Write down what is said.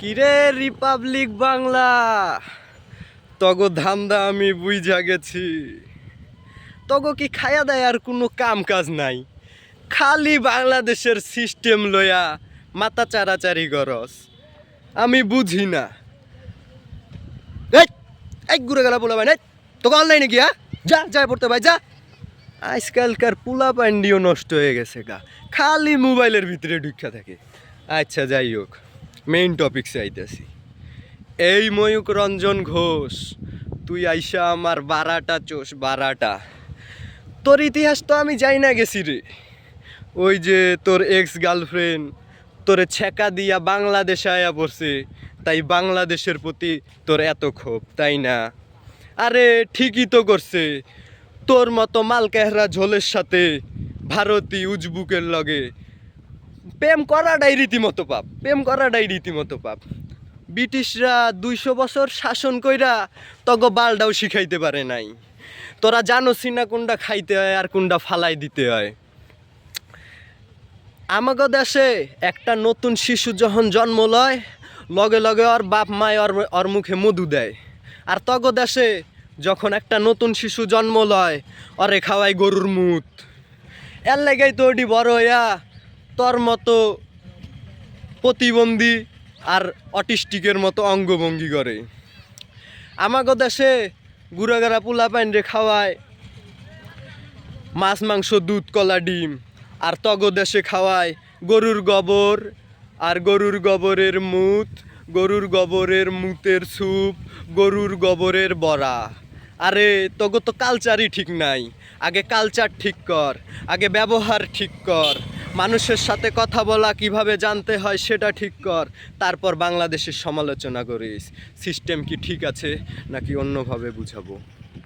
কিরে রিপাবলিক বাংলা? তগ ধান্দা আমি বুঝা গেছি। তগ কি খায়া দেয় আর কোনো কাম কাজ নাই? খালি বাংলাদেশের সিস্টেম লয়া মাথা চারাচারি গরস আমি বুঝি না। এই ঘুরে গেলা পোলা ভাই তোকে অনলাইনে গিয়া? যা যা পড়তে ভাই, যা। আজকালকার পোলা প্যান্ডিও নষ্ট হয়ে গেছে গা। খালি মোবাইলের ভিতরে ঢুকা থাকে। আচ্ছা যাই হোক। মেইন টপিক চাইতেছি এই ময়ূক রঞ্জন ঘোষ, তুই আইসা আমার বারাটা চোষ, বারাটা। তোর ইতিহাস তো আমি যাই না গেছি রে। ওই যে তোর এক্স গার্লফ্রেন্ড তোরে ছেকা দিয়া বাংলাদেশে আয়া পড়ছে, তাই বাংলাদেশের প্রতি তোর এত ক্ষোভ, তাই না? আরে ঠিকই তো করছে। তোর মতো মালকেহরা ঝোলের সাথে ভারতী উজবুকের লগে প্রেম করাটাই রীতিমতো পাপ, প্রেম করাটাই রীতিমতো পাপ। ব্রিটিশরা দুইশো বছর শাসন কইরা তগ বালটাও শিখাইতে পারে নাই। তোরা জানোসি না কোনটা খাইতে হয় আর কোনটা ফালাই দিতে হয়। আমাগো দেশে একটা নতুন শিশু যখন জন্ম লয়, লগে লগে ওর বাপ মায় ওর ওর মুখে মধু দেয়। আর তগ দেশে যখন একটা নতুন শিশু জন্ম লয়, ওরে খাওয়াই গরুর মুত। এর লেগেই তো ওটি বড় হইয়া তোর মতো প্রতিবন্ধী আর অটিস্টিকের মতো অঙ্গভঙ্গি করে। আমাগো দেশে গুড়াগাড়া পোলা পাইন রে খাওয়ায়, মাছ, মাংস, দুধ, কলা, ডিম। আর তগ দেশে খাওয়ায় গরুর গোবর, আর গরুর গোবরের মুত, গরুর গোবরের মুতের স্যুপ, গরুর গোবরের বড়া। আরে, তগ তো কালচারই ঠিক নাই। আগে কালচার ঠিক কর, আগে ব্যবহার ঠিক কর। মানুষের সাথে কথা বলা, কীভাবে জানতে হয় সেটা ঠিক কর। তারপর বাংলাদেশের সমালোচনা করিস। সিস্টেম কি ঠিক আছে, নাকি অন্যভাবে বুঝাবো?